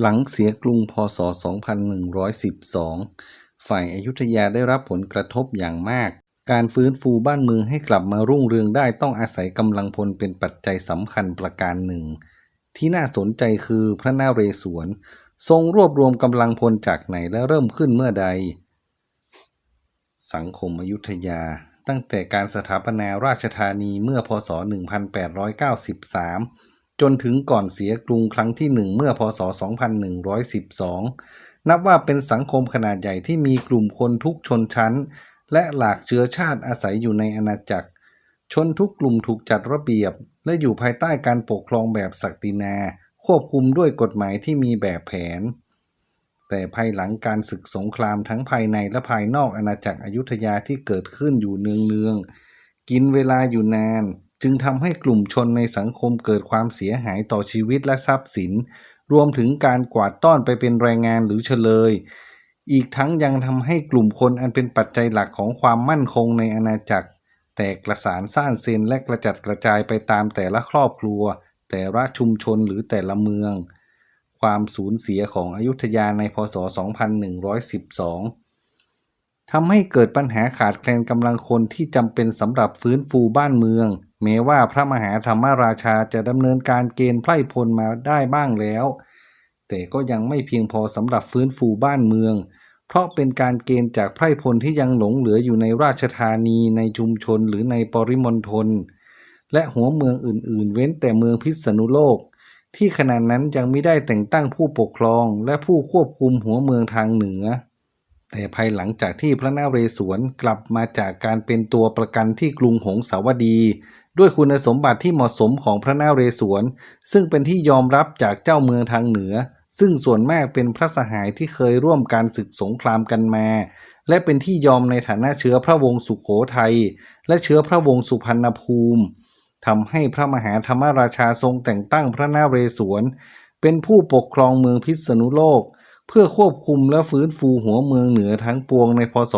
หลังเสียกรุงพศ 2112 ฝ่ายอยุธยาได้รับผลกระทบอย่างมาก การฟื้นฟูบ้านเมืองให้กลับมารุ่งเรืองได้ต้องอาศัยกำลังพลเป็นปัจจัยสำคัญประการหนึ่ง ที่น่าสนใจคือพระนาเรศวร ทรงรวบรวมกำลังพลจากไหนและเริ่มขึ้นเมื่อใด สังคมอยุธยา ตั้งแต่การสถาปนาราชธานีเมื่อพศ 1893 จนถึงก่อนเสียกรุงครั้งที่หนึ่งเมื่อพศ 2112 นับว่าเป็นสังคมขนาดใหญ่ที่มีกลุ่มคนทุกชนชั้น และหลากเชื้อชาติอาศัยอยู่ในอาณาจักร ชนทุกกลุ่มถูกจัดระเบียบ และอยู่ภายใต้การปกครองแบบศักดินา ควบคุมด้วยกฎหมายที่มีแบบแผน แต่ภายหลังการศึกสงครามทั้งภายในและภายนอกอาณาจักรอยุธยาที่เกิดขึ้นอยู่เนืองๆกินเวลาอยู่นาน จึงทำให้กลุ่มชนในสังคมเกิดความเสียหายต่อชีวิตและทรัพย์สิน รวมถึงการกวาดต้อนไปเป็นแรงงานหรือเฉลย อีกทั้งยังทำให้กลุ่มคนอันเป็นปัจจัยหลักของความมั่นคงในอาณาจักร แตกกระสานซ่านเซนและกระจัดกระจายไปตามแต่ละครอบครัว แต่ละชุมชนหรือแต่ละเมือง ความสูญเสียของอยุธยาในพศ 2112 ทำให้เกิดปัญหาขาดแคลนกำลังคนที่จำเป็นสำหรับฟื้นฟูบ้านเมือง แม้ว่าพระมหาธรรมราชาจะดำเนินการเกณฑ์ไพร่พลมาได้บ้างแล้ว แต่ก็ยังไม่เพียงพอสำหรับฟื้นฟูบ้านเมือง เพราะเป็นการเกณฑ์จากไพร่พลที่ยังหลงเหลืออยู่ในราชธานีในชุมชนหรือในปริมณฑลและหัวเมืองอื่น ๆ เว้นแต่เมืองพิษณุโลก ที่ขณะนั้นยังไม่ได้แต่งตั้งผู้ปกครองและผู้ควบคุมหัวเมืองทางเหนือ แต่ภายหลังจากที่พระนาเรศวรกลับมาจากการเป็นตัวประกันที่กรุงหงสาวดี ด้วยคุณสมบัติที่เหมาะสมของพระนาเรศวร ซึ่งเป็นที่ยอมรับจากเจ้าเมืองทางเหนือ ซึ่งส่วนมากเป็นพระสหายที่เคยร่วมการศึกสงครามกันมา และเป็นที่ยอมในฐานะเชื้อพระวงศ์สุขโขทัยและเชื้อพระวงศ์สุพรรณภูมิทำให้พระมหาธรรมราชาทรงแต่งตั้งพระนาเรศวรเป็นผู้ปกครองเมืองพิษณุโลก เพื่อควบคุมและฟื้นฟูหัวเมืองเหนือทั้งปวงในพศ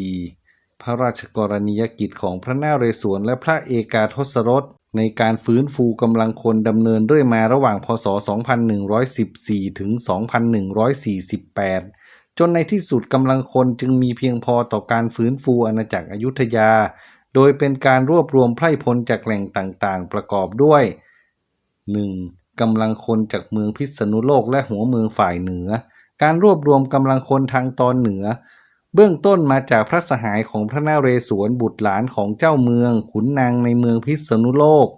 2114 พระราชกรณียกิจของพระนาเรศวรและพระเอกาทศรสในการฟื้นฟูกำลังคนดำเนินด้วยมาระหว่างพศ 2114 ถึง 2148 จนในที่สุดกำลังคนจึงมีเพียงพอต่อการฟื้นฟูอาณาจักรอยุธยา โดยเป็นการรวบรวมไพร่พลจากแหล่งต่างๆ ประกอบด้วย 1. กำลังคนจากเมืองพิษณุโลกและหัวเมืองฝ่ายเหนือ การรวบรวมกำลังคนทางตอนเหนือ เบื้องต้นมาจากพระสหายของพระนาเรศวรบุตรหลานของเจ้าเมือง ขุนนางในเมืองพิษณุโลก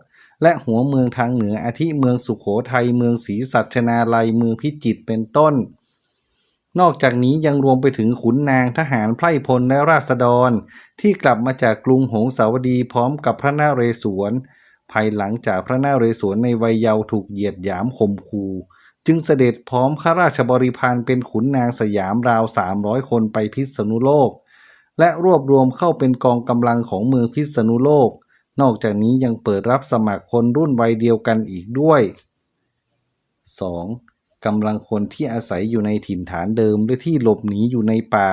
และหัวเมืองทางเหนืออาทิเมืองสุขโขทัยเมืองศรีสัชนาลัยเมืองพิจิตรเป็นต้น นอกจากนี้ยังรวมไปถึงขุนนางทหารไพร่พลและราษฎร ที่กลับมาจากกรุงหงสาวดีพร้อมกับพระนาเรศวร ภายหลังจากพระนาเรศวรในวัยเยาว์ถูกเหยียดหยามข่มขู่จึงเสด็จพร้อมข้าราชบริพารเป็นขุนนางสยามราว 300 คนไปพิษณุโลก และรวบรวมเข้าเป็นกองกำลังของเมืองพิษณุโลก นอกจากนี้ยังเปิดรับสมัครคนรุ่นวัยเดียวกันอีกด้วย 2. กำลังคนที่อาศัยอยู่ในถิ่นฐานเดิมและที่หลบหนีอยู่ในป่า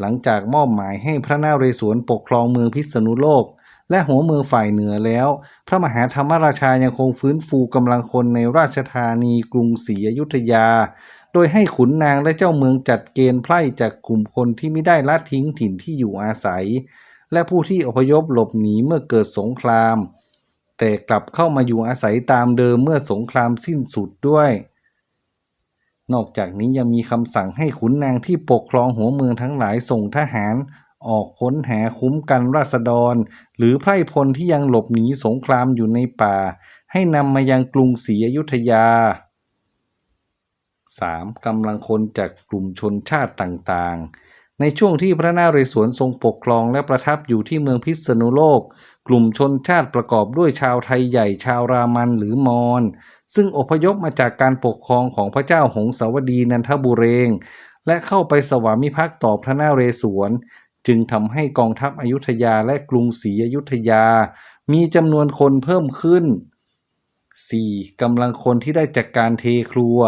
หลังจากมอบหมายให้พระนาเรศวรปกครองเมืองพิษณุโลก และหัวเมืองฝ่ายเหนือแล้ว พระมหาธรรมราชายังคงฟื้นฟูกำลังคนในราชธานีกรุงศรีอยุธยา โดยให้ขุนนางและเจ้าเมืองจัดเกณฑ์ไพร่จากกลุ่มคนที่ไม่ได้ละทิ้งถิ่นที่อยู่อาศัย และผู้ที่อพยพหลบหนีเมื่อเกิดสงคราม แต่กลับเข้ามาอยู่อาศัยตามเดิมเมื่อสงครามสิ้นสุดด้วยนอกจากนี้ยังมีคำสั่งให้ขุนนางที่ปกครองหัวเมืองทั้งหลายส่งทหาร ออกค้นหาคุ้มกันราษฎร หรือไพร่พลที่ยังหลบหนีสงครามอยู่ในป่า ให้นำมายังกรุงศรีอยุธยา 3. กำลังคนจากกลุ่มชนชาติต่างๆ ในช่วงที่พระนาเรศวรทรงปกครองและประทับอยู่ที่เมืองพิษณุโลก กลุ่มชนชาติประกอบด้วยชาวไทยใหญ่ชาวรามันหรือมอญซึ่งอพยพมาจากการปกครองของพระเจ้าหงสาวดีนันทบุเรง และเข้าไปสวามิภักดิ์ต่อพระนาเรศวร จึงทำให้กองทัพอยุธยาและกรุงศรีอยุธยา มีจำนวนคนเพิ่มขึ้น 4. กำลังคนที่ได้จากการเทครัว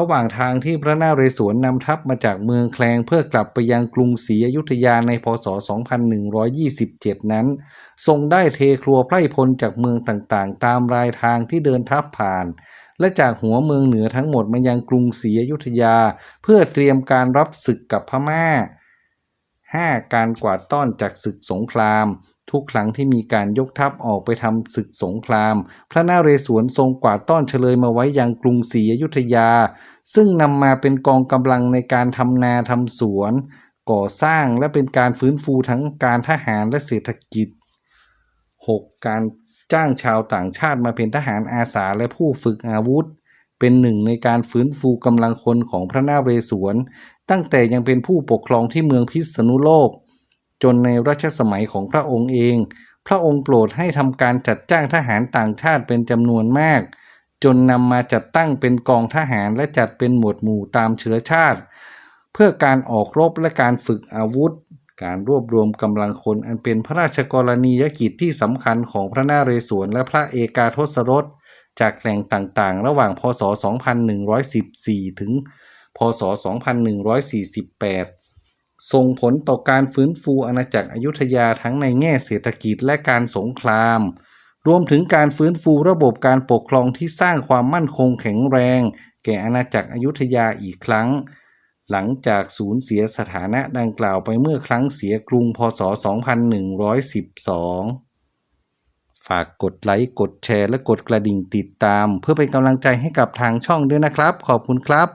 ระหว่างทางที่พระนาเรศวรนำทัพมาจากเมืองแคลงเพื่อกลับไปยังกรุงศรีอยุธยาในพศ 2127 นั้น ทรงได้เทครัวไพร่พลจากเมืองต่างๆ ตามรายทางที่เดินทัพผ่าน และจากหัวเมืองเหนือทั้งหมดมายังกรุงศรีอยุธยา เพื่อเตรียมการรับศึกกับพม่า 5. การกวาดต้อนจากศึกสงคราม ทุกครั้งที่มีการยกทัพออกไปทำศึกสงคราม พระนาเรศวรทรงกวาดต้อนเฉลยมาไว้ยังกรุงศรีอยุธยา ซึ่งนำมาเป็นกองกำลังในการทำนาทำสวน ก่อสร้างและเป็นการฟื้นฟูทั้งการทหารและเศรษฐกิจ 6. การจ้างชาวต่างชาติมาเป็นทหารอาสาและผู้ฝึกอาวุธ เป็นหนึ่งในการฟื้นฟูกำลังคนของพระนาเรศวร ตั้งแต่ยังเป็นผู้ปกครองที่เมืองพิษณุโลก จนในรัชสมัยของพระองค์เอง พระองค์โปรดให้ทำการจัดจ้างทหารต่างชาติเป็นจำนวนมาก จนนำมาจัดตั้งเป็นกองทหารและจัดเป็นหมวดหมู่ตามเชื้อชาติ เพื่อการออกรบและการฝึกอาวุธ การรวบรวมกำลังคนอันเป็นพระราชกรณียกิจที่สำคัญของพระนาเรศวรและพระเอกาทศรสจากแหล่งต่างๆ ระหว่างพศ 2114 ถึง พศ 2148 ส่งผลต่อการฟื้นฟูอาณาจักรอยุธยาทั้งในแง่เศรษฐกิจและการสงคราม รวมถึงการฟื้นฟูระบบการปกครองที่สร้างความมั่นคงแข็งแรง แก่อาณาจักรอยุธยาอีกครั้ง หลังจากสูญเสียสถานะดังกล่าวไปเมื่อครั้งเสียกรุงพศ 2112 ฝากกดไลค์ กดแชร์ และกดกระดิ่งติดตาม เพื่อเป็นกำลังใจให้กับทางช่องด้วยนะครับ ขอบคุณครับ